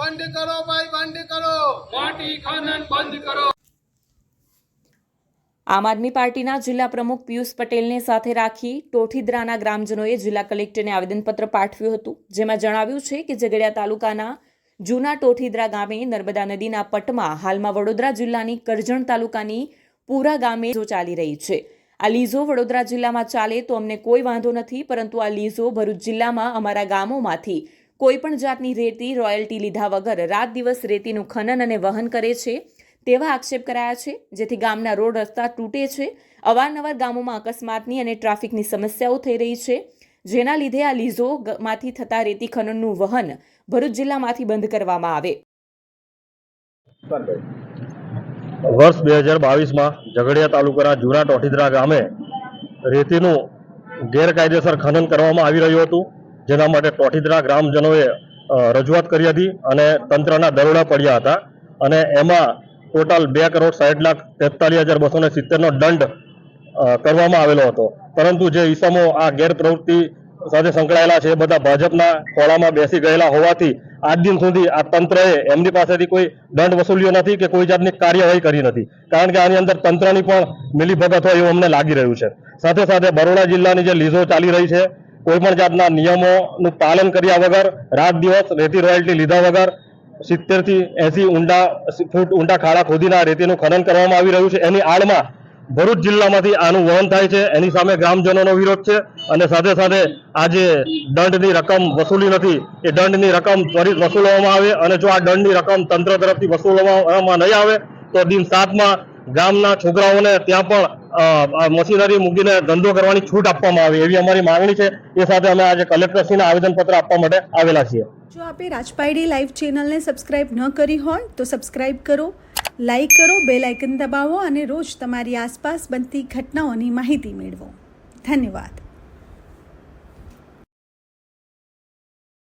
બંધ કરો ભાઈ બંધ કરો. માટી ખનન બંધ કરો. આમ આદમી પાર્ટીના જિલ્લા પ્રમુખ પિયુષ પટેલને સાથે રાખી ટોઠીદ્રાના ગ્રામજનોએ જિલ્લા કલેક્ટરને આવેદનપત્ર પાઠવ્યું હતું જેમાં જણાવ્યું છે કે ઝઘડિયા તાલુકાના જૂના ટોઠીદ્રા ગામે નર્મદા નદીના પટમાં હાલમાં વડોદરા જિલ્લાની કરજણ તાલુકાની પૂરા ગામે જો ચાલી રહી છે. આ લીઝો વડોદરા જિલ્લામાં ચાલે તો અમને કોઈ વાંધો નથી પરંતુ આ લીઝો ભરૂચ જિલ્લામાં અમારા ગામોમાંથી કોઈ પણ જાતની રેતી, રોયલ્ટી લીધા વગર રાત દિવસ રેતીનું ખનન અને વહન કરે છે તેવા આક્ષેપ કરાયા છે, જેથી ગામના રોડ રસ્તા તૂટે છે. અવારનવાર ગામોમાં અકસ્માતની અને ટ્રાફિકની સમસ્યાઓ થઈ રહી છે, જેના લીધે આ લીઝો માંથી થતા રેતી ખનનનું વહન ભરૂચ જિલ્લામાંથી બંધ કરવામાં આવે. વર્ષ બે હજાર બાવીસમાં ઝઘડિયા તાલુકાના જૂના ટોઠીદરા ગામે રેતીનું ગેરકાયદેસર ખનન કરવામાં આવી રહ્યું હતું. જેના માટે ટોઠીદરા ગ્રામજનોએ રજૂઆત કરી હતી અને તંત્રના દરોડા પડ્યા હતા. અને એમાં ટોટલ બે કરોડ સાઠ લાખ તેતાલીસ હજાર બસો સિત્તેરનો દંડ કરવામાં આવેલો હતો. પરંતુ જે ઈસમો આ ગેરપ્રવૃત્તિ સાથે સંકળાયેલા છે એ બધા ભાજપના ખોળામાં બેસી ગયેલા હોવાથી આજ દિન સુધી આ તંત્રએ એમની પાસેથી કોઈ દંડ વસૂલ્યો નથી કે કોઈ જાતની કાર્યવાહી કરી નથી. કારણ કે આની અંદર તંત્રની પણ મિલીભગત હોય એવું અમને લાગી રહ્યું છે. સાથે સાથે બરોડા જિલ્લાની જે લીઝો ચાલી રહી છે કોઈ પણ જાતના નિયમોનું પાલન કર્યા વગર, રાત દિવસ રેતી રોયલ્ટી લીધા વગર સિત્તેરથી એસી ઊંડા ફૂટ ઊંડા ખાડા ખોદીને રેતીનું ખનન કરવામાં આવી રહ્યું છે. એની આડમાં ભરૂચ જિલ્લામાંથી આનું વહન થાય છે. એની સામે ગ્રામજનોનો વિરોધ છે અને સાથે સાથે આ જે દંડની રકમ વસૂલી નથી, એ દંડની રકમ ત્વરિત વસૂલવામાં આવે અને જો આ દંડની રકમ તંત્ર તરફથી વસૂલવામાં નહીં આવે, તો દિન સાતમાં ગામના છોકરાઓને ત્યાં પણ મશીનરી મૂકીને ધંધો કરવાની છૂટ આપવામાં આવે. એવી અમારી માંગણી છે. એ સાથે અમે આજે કલેક્ટરશ્રીને આવેદનપત્ર આપવા માટે આવેલા છીએ. જો આપે રાજપાયડી લાઈવ ચેનલને સબસ્ક્રાઇબ ન કરી હોય, તો સબસ્ક્રાઇબ કરો, લાઈક કરો, બેલ આઇકન દબાવો અને રોજ તમારી આસપાસ બનતી ઘટનાઓની માહિતી મેળવો. ધન્યવાદ.